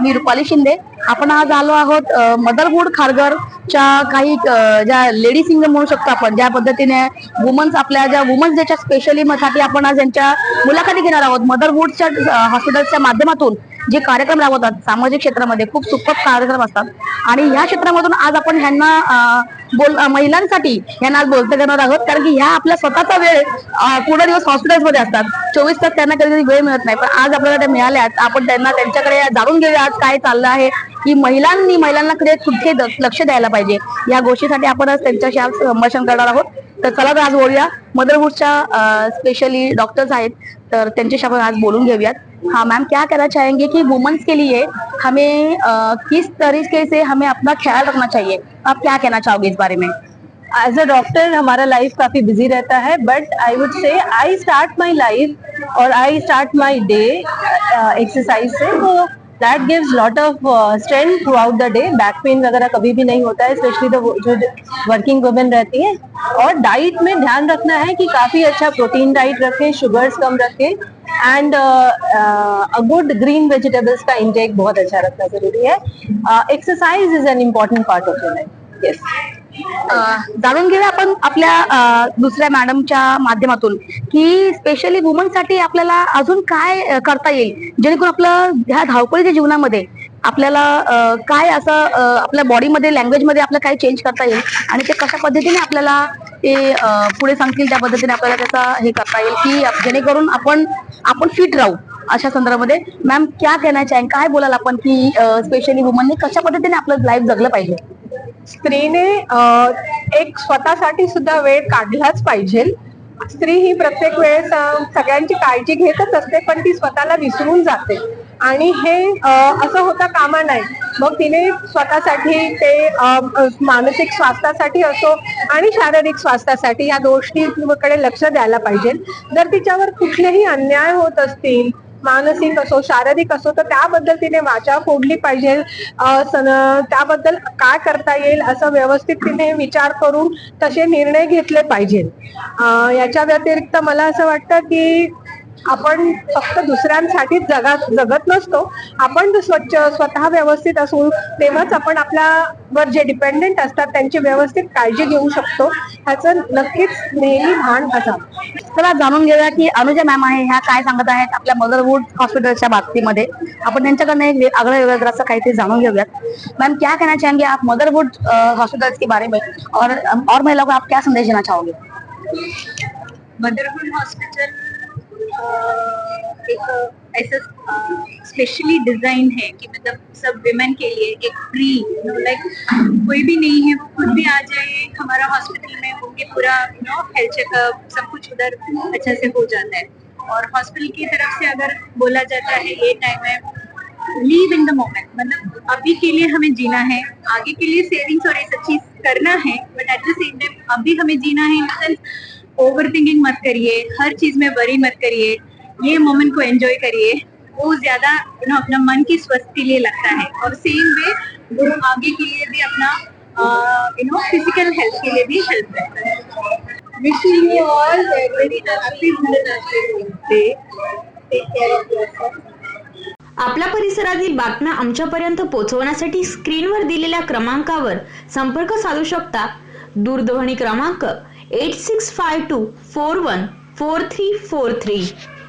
मी रुपाली शिंदे. आपण आज आलो आहोत अ, मदरवूड खारघरच्या काही ज्या लेडी सिंगर म्हणू शकतो आपण ज्या पद्धतीने वुमन्स आपल्या ज्या वुमन्स डेच्या स्पेशली साठी आपण आज यांच्या मुलाखती घेणार आहोत. मदरवूडच्या हॉस्पिटलच्या माध्यमातून. जे कार्यक्रम राबवतात सामाजिक क्षेत्रामध्ये खूप सुखद कार्यक्रम असतात. आणि ह्या क्षेत्रामधून आज आपण ह्यांना बोल महिलांसाठी ह्यांना आज बोलता करणार आहोत. कारण की ह्या आपला स्वतःचा वेळ पूर्ण दिवस हॉस्पिटल्समध्ये असतात. चोवीस तास त्यांना कधी कधी वेळ मिळत नाही. पण आज आपल्याला त्या मिळाल्यात. आपण त्यांना त्यांच्याकडे जाणून घेऊया आज काय चाललं आहे. की महिलांनी महिलांकडे कुठे द- लक्ष द्यायला पाहिजे? या गोष्टीसाठी आपण आज त्यांच्याशी आज संभाषण करणार आहोत. तर चला तर आज बोलूया. मदरवूडच्या स्पेशली डॉक्टर्स आहेत. तर त्यांच्याशी आपण आज बोलून घेऊयात. हाँ मैम क्या कहना चाहेंगे कि वुमेन्स के लिए हमें अ, किस तरीके से हमें अपना ख्याल रखना चाहिए? आप क्या कहना चाहोगे इस बारे में? एज अ डॉक्टर हमारा लाइफ काफ़ी बिज़ी रहता है but I would say I start my life और I start my day exercise से तो that gives lot of strength throughout the day back pain वगैरह कभी भी नहीं होता है स्पेशली जो वर्किंग वुमेन रहती है। और डाइट में ध्यान रखना है कि काफ़ी अच्छा प्रोटीन डाइट रखें शुगर्स कम रखें and a good green vegetables का इंटेक बहुत अच्छा रखना जरूरी है। Exercise is an important part of your life yes जाणून घेऊया आपण आपल्या uh, दुसऱ्या मॅडमच्या माध्यमातून की स्पेशली वुमनसाठी आपल्याला अजून काय uh, करता येईल? जेणेकरून आपलं ह्या धावपळीच्या जीवनामध्ये आपल्याला uh, काय असं आपल्या बॉडीमध्ये लँग्वेजमध्ये आपलं काय चेंज करता येईल? आणि ते कशा पद्धतीने आपल्याला ते पुढे सांगतील? त्या पद्धतीने आपल्याला त्याचा हे करता येईल? की जेणेकरून आपण आपण फिट राहू. अशा संदर्भामध्ये मॅम क्या कहना काय बोलाल आपण की स्पेशली वुमनने कशा पद्धतीने आपलं लाईफ जगलं पाहिजे? स्त्रीने एक स्वतःसाठी सुद्धा वेळ काढलाच पाहिजे. स्त्री ही प्रत्येक वेळेस सगळ्यांची काळजी घेतच असते पण ती स्वतःला विसरून जाते. आणि हे असं होता कामा नाही. मग तिने स्वतःसाठी ते मानसिक स्वास्थ्यासाठी असो आणि शारीरिक स्वास्थ्यासाठी या गोष्टीकडे लक्ष द्यायला पाहिजे. जर तिच्यावर कुठलेही अन्याय होत असतील मानसिक असो शारीरिक असो तर त्याबद्दल तिने वाचा फोडली पाहिजे. त्याबद्दल काय करता येईल असं व्यवस्थित तिने विचार करून तसे निर्णय घेतले पाहिजे याच्या व्यतिरिक्त मला असं वाटतं की आपण फक्त दुसऱ्यांसाठीच जगा जगत नसतो. आपण जर स्वच्छ स्वतः व्यवस्थित असू तेव्हाच आपण आपल्यावर जे डिपेंडेंट असतात त्यांची व्यवस्थित काळजी घेऊ शकतो. ह्याचं नक्कीच नेहमी भान असावं. चला जाणून घेऊया की अनुजा मॅम आहे ह्या काय सांगत आहेत आपल्या मदरवूड हॉस्पिटलच्या बाबतीमध्ये. आपण त्यांच्याकडनं एक आगळं वेगळं असं काहीतरी जाणून घेऊयात. मैम क्या कहना चाहेंगे आप मदरवुड हॉस्पिटल्स के बारे में? और और महिलाओं को आप क्या संदेश देना चाहोगे? मदरहुड हॉस्पिटल एक ऐसा स्पेशली डिज़ाइन है कि मतलब सब विमेन के लिए एक फ्री लाइक कोई भी नहीं है, वो खुद भी आ जाए, हमारा हॉस्पिटल में उनके पूरा यू नो हेल्थ चेकअप सब कुछ उधर अच्छे से हो जाता है। और हॉस्पिटल की तरफ़ से अगर बोला जाता है, ये टाइम है लीव इन द मोमेंट मतलब अभी के लिए हमें जीना है, आगे के लिए सेविंग्स और ये सब चीज़ करना है but at the same time अभी हमें जीना है ओवर थिंकिंग मत करिए हर चीज में वरी मत करिए ये मोमेंट को एंजॉय करिए वो ज्यादा यू नो अपना मन की स्वस्थ के लिए लगता है। और सेम वे गुरु आगे के लिए भी अपना यू नो फिजिकल हेल्थ के लिए भी हेल्प करता है। Wishing you all very happy day take care of yourself आपल्या परिसरातील बातम्या आमच्यापर्यंत पोहोचवण्यासाठी स्क्रीनवर दिलेल्या क्रमांकावर संपर्क साधू शकता. दूरध्वनी क्रमांक 8652 414343